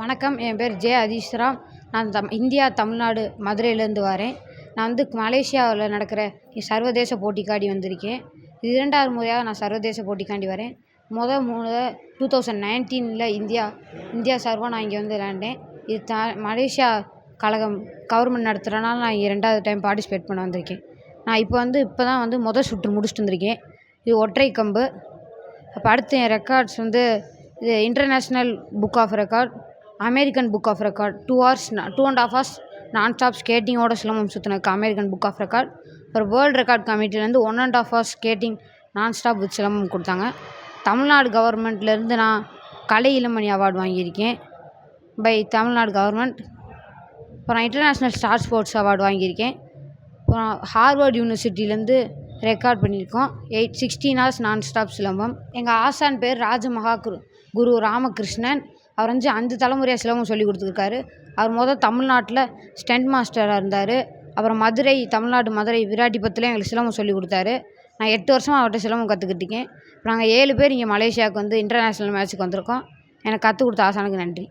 வணக்கம். என் பேர் ஜே அதீஸ்வரம் நான் தம் இந்தியா தமிழ்நாடு மதுரையிலேருந்து வரேன். நான் வந்து மலேசியாவில் நடக்கிற சர்வதேச போட்டிக்காடி வந்திருக்கேன். இது இரண்டாவது முறையாக நான் சர்வதேச போட்டிக்காண்டி வரேன். மொதல் மூணு டூ தௌசண்ட் நைன்டீனில் இந்தியா இந்தியா சார்பாக நான் இங்கே வந்து விளையாண்டேன். இது த மலேசியா கழகம் கவர்மெண்ட் நடத்துகிறனால நான் இங்கே ரெண்டாவது டைம் பார்ட்டிசிபேட் பண்ண வந்திருக்கேன். நான் இப்போ வந்து இப்போ தான் வந்து மொதல் சுற்று முடிச்சுட்டு வந்திருக்கேன். இது ஒற்றை கம்பு. அப்போ அடுத்து என் ரெக்கார்ட்ஸ் வந்து இது international book of record American book of record two hours two and half hours நான் ஸ்டாப் ஸ்கேட்டிங்கோட சிலம்பம் சுற்றினதுக்கு அமெரிக்கன் புக் ஆஃப் ரெக்கார்ட் அப்புறம் world record கமிட்டிலேருந்து one and half hours skating நான் ஸ்டாப் வித் சிலம்பம் கொடுத்தாங்க. தமிழ்நாடு கவர்மெண்ட்லேருந்து நான் கலை இளமணி அவார்டு வாங்கியிருக்கேன். பை தமிழ்நாடு கவர்மெண்ட் அப்புறம் இன்டர்நேஷ்னல் ஸ்டார் ஸ்போர்ட்ஸ் அவார்டு வாங்கியிருக்கேன். அப்புறம் ஹார்வர்ட் யூனிவர்சிட்டிலேருந்து ரெக்கார்ட் பண்ணியிருக்கோம். எயிட் சிக்ஸ்டீன் ஹவர்ஸ் நான் ஸ்டாப் சிலம்பம் எங்கள் ஆசான் பேர் ராஜமகா குரு குரு ராமகிருஷ்ணன். அவர் வந்து அஞ்சு தலைமுறையாக சிலம்பம் சொல்லி கொடுத்துருக்காரு. அவர் மொதல் தமிழ்நாட்டில் ஸ்டண்ட் மாஸ்டராக இருந்தார். அப்புறம் மதுரை தமிழ்நாடு மதுரை விராட்டிபத்தில் எங்களுக்கு சிலம்பம் சொல்லி கொடுத்தாரு. நான் எட்டு வருஷமாக அவர்கிட்ட சிலம்பம் கற்றுக்கிட்டுருக்கேன் நாங்கள் ஏழு பேர் இங்கே மலேசியாவுக்கு வந்து இன்டர்நேஷ்னல் மேட்ச்சுக்கு வந்திருக்கோம். எனக்கு கற்றுக் கொடுத்த ஆசானுக்கு நன்றி.